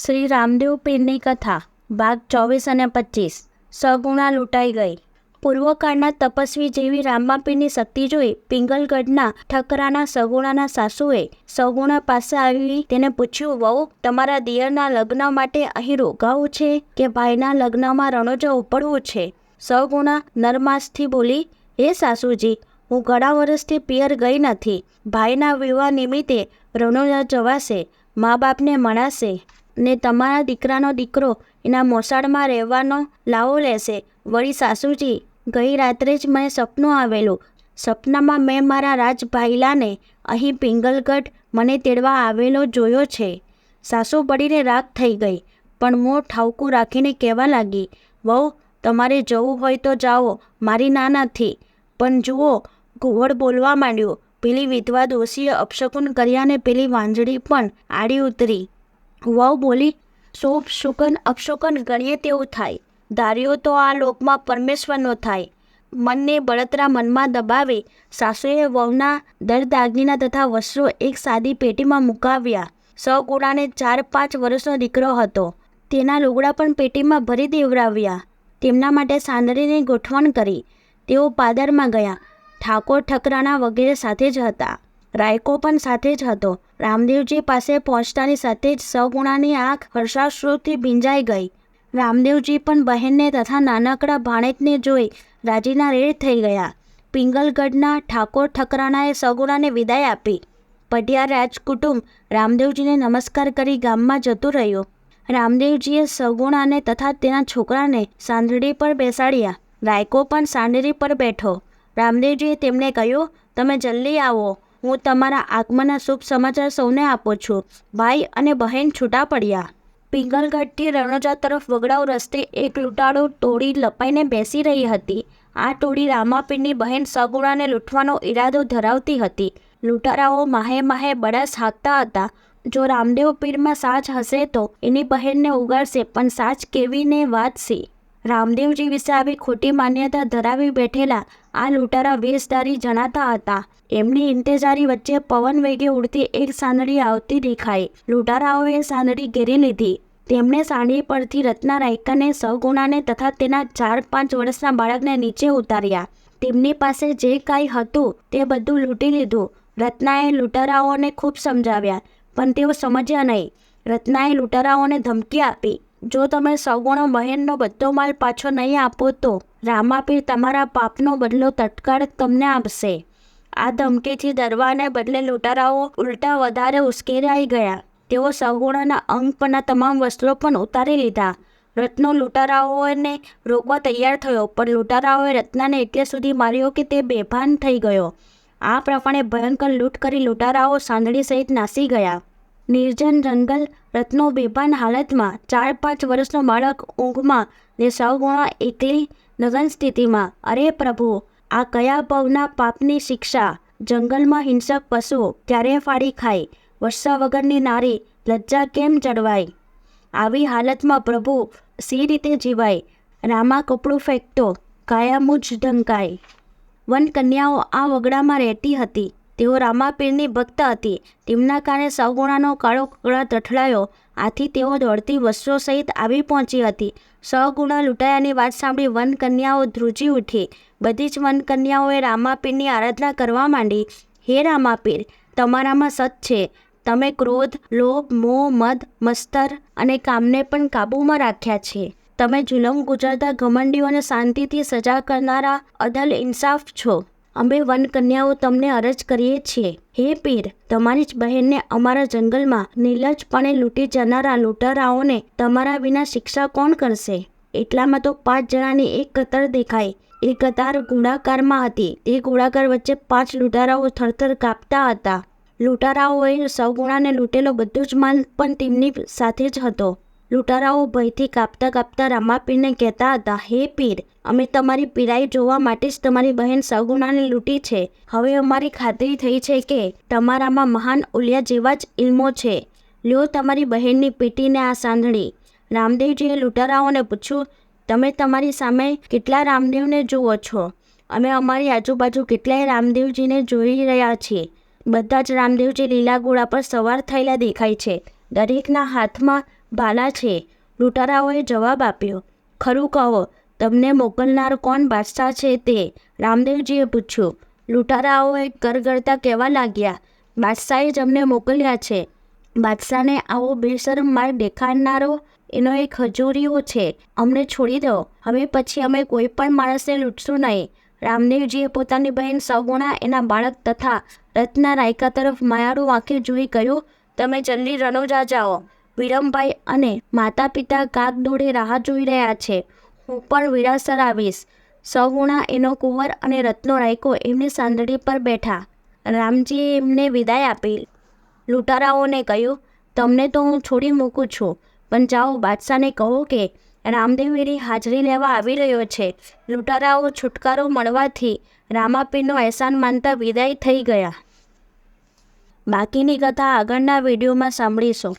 શ્રી રામદેવ પીરની કથા, ભાગ ચોવીસ અને પચીસ. સગુણા લૂંટાઈ ગઈ. પૂર્વકાળના તપસ્વી જેવી રામાપીરની શક્તિ જોઈ પિંગલગઢના ઠકરાના સગુણાના સાસુએ સગુણા પાસે આવી તેને પૂછ્યું, વહુ, તમારા દિયરના લગ્ન માટે અહીં રોકાવું છે કે ભાઈના લગ્નમાં રણોજો ઉપડવું છે? સગુણા નરમાસથી બોલી હે સાસુજી, હું ઘણા વર્ષથી પિયર ગઈ નથી. ભાઈના વિવાહ નિમિત્તે રણોજા જવાશે, મા બાપને મણાશે. ને તમારા દીકરાનો દીકરો એના મોસાળમાં રહેવાનો લાવો લેશે. વળી સાસુજી, ગઈ રાત્રે જ મને સપનું આવેલું. સપનામાં મેં મારા રાજભાઈલાને અહીં પિંગલગઢ મને તેડવા આવેલો જોયો છે. સાસુ પડીને રાગ થઈ ગઈ, પણ મોં ઠાવકું રાખીને કહેવા લાગી, વહુ, તમારે જવું હોય તો જાઓ, મારી ના નથી. પણ જુઓ, ઘુવડ બોલવા માંડ્યો. પેલી વિધવા દોષીએ અપશકુન કર્યાને પેલી વાંજળી પણ આડી ઉતરી. વહુ બોલી, શોભ, શુકન, અપશુકન ગણીએ તેવું થાય. ધાર્યો તો આ લોકમાં પરમેશ્વરનો થાય. મનને બળતરા મનમાં દબાવે. સાસુએ વહુના દરદાગીના તથા વસ્ત્રો એક સાદી પેટીમાં મુકાવ્યા. સગુણાને ચાર, પાંચ વર્ષનો દીકરો હતો. તેના લુગડા પણ પેટીમાં ભરી દેવરાવ્યા તેમના માટે સાંદડીની ગોઠવણ કરી. તેઓ પાદરમાં ગયા. ઠાકોર ઠકરાણા વગેરે સાથે જ હતા. રાયકો પણ સાથે જ હતો. રામદેવજી પાસે પહોંચતાની સાથે જ સગુણાની આંખ હર્ષાશ્રુથી ભીંજાઈ ગઈ. રામદેવજી પણ બહેનને તથા નાનકડા ભાણેજને જોઈ રાજીના રેડ થઈ ગયા. પિંગલગઢના ઠાકોર ઠકરાણાએ સગુણાને વિદાય આપી. પઢિયાર રાજકુટુંબ રામદેવજીને નમસ્કાર કરી ગામમાં જતું રહ્યું. રામદેવજીએ સગુણાને તથા તેના છોકરાને સાંદડી પર બેસાડ્યા. રાયકો પણ સાંદડી પર બેઠો. રામદેવજીએ તેમને કહ્યું, તમે જલ્દી આવો. હું તમારા આગમનના શુભ સમાચાર સૌને આપું છું. ભાઈ અને બહેન છૂટા પડ્યા. પિંગલગઢથી રણોજા તરફ વગડાવ રસ્તે એક લૂંટાળો ટોળી લપાઈને બેસી રહી હતી. આ ટોળી રામાપીરની બહેન સગુણાને લૂંટવાનો ઈરાદો ધરાવતી હતી. લૂંટારાઓ માહે માહે બળાસ હાંકતા હતા. જો રામદેવ પીરમાં સાચ હશે તો એની બહેનને ઉગાડશે, પણ સાચ કેવીને વાંચશે રામદેવજી વિશે આવી ખોટી માન્યતા ધરાવી બેઠેલા આ લૂંટારા વેશધારી જણાતા હતા. એમની ઇંતેજારી વચ્ચે પવન વેગે ઉડતી એક સાંદડી આવતી દેખાઈ. લૂંટારાઓએ સાંદડી ઘેરી લીધી. તેમણે સાંડી પરથી રત્ના રાયકાને સહગુણાને તથા તેના ચાર પાંચ વર્ષના બાળકને નીચે ઉતાર્યા. તેમની પાસે જે કાંઈ હતું તે બધું લૂંટી લીધું. રત્નાએ લૂંટારાઓને ખૂબ સમજાવ્યા, પણ તેઓ સમજ્યા નહીં. રત્નાએ લૂંટારાઓને ધમકી આપી. જો તમે સગુણો, બહેનનો બધો માલ પાછો નહીં આપો તો રામાપીર તમારા પાપનો બદલો તત્કાળ તમને આપશે. આ ધમકીથી દરવાને બદલે લૂંટારાઓ ઉલટા વધારે ઉશ્કેરાઈ ગયા. તેઓ સગુણાના અંગ પરના તમામ વસ્ત્રો પણ ઉતારી લીધા. રત્નો લૂંટારાઓને રોકવા તૈયાર થયો, પણ લૂંટારાઓએ રત્નાને એટલે સુધી માર્યો કે તે બેભાન થઈ ગયો. આ પ્રમાણે ભયંકર લૂંટ કરી લૂંટારાઓ સાંદડી સહિત નાસી ગયા. નિર્જન જંગલ રત્નો બેભાન હાલતમાં ચાર પાંચ વર્ષનો બાળક ઊંઘમાં ને સૌગુણા એકલી નગન સ્થિતિમાં. અરે પ્રભુ, આ કયા ભવના પાપની શિક્ષા? જંગલમાં હિંસક પશુઓ ક્યારે ફાડી ખાય? વર્ષા વગરની નારી લજ્જા કેમ ચડવાય આવી હાલતમાં પ્રભુ સી રીતે જીવાય? રામા કપડું ફેંકતો કાયામુજ ઢંકાય. વન કન્યાઓ આ વગડામાં રહેતી હતી. તેઓ રામાપીરની ભક્ત હતી. તેમના કારણે સગુણાનો કાળો કકડા તઠડાયો આથી તેઓ દોડતી વસ્ત્રો સહિત આવી પહોંચી હતી. સગુણા લૂંટાયાની વાત સાંભળી વન કન્યાઓ ધ્રુજી ઉઠી. બધી જ વન કન્યાઓએ રામાપીરની આરાધના કરવા માંડી. હે રામાપીર, તમારામાં સત છે. તમે ક્રોધ, લોભ, મોહ, મદ, મસ્તર અને કામને પણ કાબૂમાં રાખ્યા છે. તમે જુલમ ગુજારતા ઘમંડીઓને શાંતિથી સજા કરનારા અદલ ઇન્સાફ છો. અમે વન કન્યાઓ તમને અરજ કરીએ છીએ. હે પીર, તમારી જ બહેનને અમારા જંગલમાં નિલજપણે લૂંટી જનારા લૂંટારાઓને તમારા વિના શિક્ષા કોણ કરશે? એટલામાં તો પાંચ જણાની એક કતાર દેખાય એ કતાર ગોળાકારમાં હતી. તે ગોળાકાર વચ્ચે પાંચ લૂંટારાઓ થરથર કાપતા હતા. લૂંટારાઓએ સૌગુણાને લૂંટેલો બધો જ માલ પણ તેમની સાથે જ હતો. લૂંટારાઓ ભયથી કાપતા કાપતા રામાપીરને કહેતા હતા, હે પીર, અમે તમારી પીરાઈ જોવા માટે જ તમારી બહેન સગુણાને લૂંટી છે. હવે અમારી ખાતરી થઈ છે કે તમારામાં મહાન ઉલિયા જેવા જ ઇલ્મો છે. લ્યો તમારી બહેનની પીટીને આ સાંધણી. રામદેવજીએ લૂંટારાઓને પૂછ્યું, તમે તમારી સામે કેટલા રામદેવને જુઓ છો? અમે અમારી આજુબાજુ કેટલાય રામદેવજીને જોઈ રહ્યા છીએ. બધા જ રામદેવજી લીલા ઘોડા પર સવાર થયેલા દેખાય છે. દરેકના હાથમાં ભાલા છે. લૂંટારાઓએ જવાબ આપ્યો, ખરું કહો, તમને મોકલનાર કોણ બાદશાહ છે તે? રામદેવજીએ પૂછ્યું, લૂંટારાઓએ કરગરતા કહેવા લાગ્યા? બાદશાહે જ અમને મોકલ્યા છે. બાદશાહને આવો બેશરમ માર્ગ દેખાડનારો એનો એક હજુરીઓ છે. અમને છોડી દો. હવે પછી અમે કોઈ પણ માણસને લૂંટશું નહીં. રામદેવજીએ પોતાની બહેન સગુણા એના બાળક તથા રત્ના રાયકા તરફ માયાળું આંખે જોઈ કહ્યું, તમે જલ્દી રણોજા જાઓ. વિરમભાઈ અને માતા પિતા કાગ દોડે રાહ જોઈ રહ્યા છે. હું પણ વિરાસર આવીશ. સહુણા એનો કુંવર અને રત્નો રાયકો એમની સાંદડી પર બેઠા. રામજીએ એમને વિદાય આપી. લૂંટારાઓને કહ્યું, તમને તો હું છોડી મૂકું છું, પણ જાઓ બાદશાહને કહો કે રામદેવ એની હાજરી લેવા આવી રહ્યો છે. લૂંટારાઓ છુટકારો મળવાથી રામાપીરનો અહેસાન માનતા વિદાય થઈ ગયા. બાકીની કથા આગળના વિડીયોમાં સાંભળીશું.